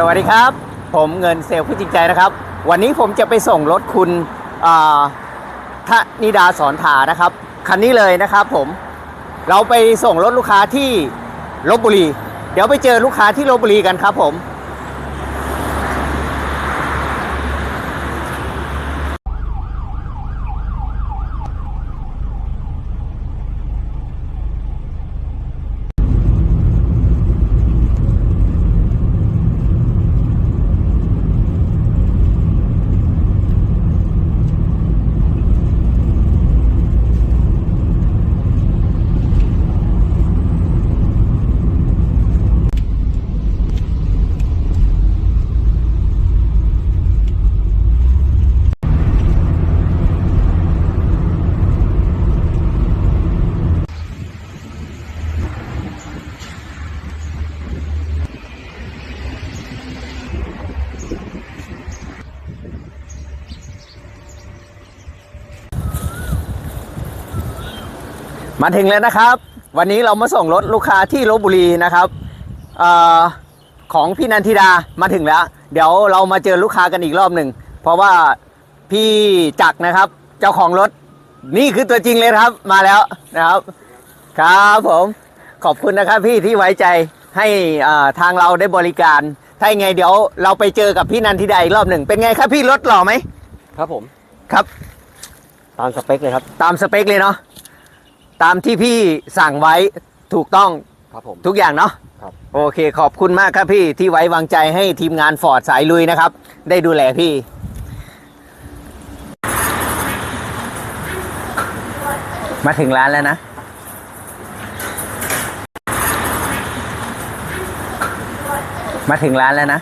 สวัสดีครับ ผมเงินเซลล์ผู้จริงใจนะครับ วันนี้ผมจะไปส่งรถคุณอ่าทนิดาสอนถานะครับ คันนี้เลยนะครับผม เราไปส่งรถลูกค้าที่ลบบุรี เดี๋ยวไปเจอลูกค้าที่ลบบุรีกันครับผม มาถึงแล้วนะครับ วันนี้เรามาส่งรถลูกค้าที่ลบบุรีนะครับเออของพี่นันทิดามาถึงแล้ว เดี๋ยวเรามาเจอลูกค้ากันอีกรอบหนึ่งเพราะว่าพี่จักรนะครับ เจ้าของรถนี่คือตัวจริงเลยนะครับมาแล้วนะครับ ครับผมขอบคุณนะครับพี่ที่ไว้ใจให้อ่าทางเราได้บริการ ถ้าอย่างไงเดี๋ยวเราไปเจอกับพี่นันทิดาอีกรอบหนึ่งเป็นไงครับพี่รถหล่อไหมครับผมครับ ตามสเปคเลยครับ ตามสเปคเลยเนาะ ตามที่พี่สั่งไว้ถูกต้องครับผม ทุกอย่างเนาะครับ โอเคขอบคุณมากครับพี่ที่ไว้วางใจให้ทีมงานฟอร์ดสายลุยนะครับ ได้ดูแลพี่ มาถึงร้านแล้วนะ มาถึงร้านแล้วนะ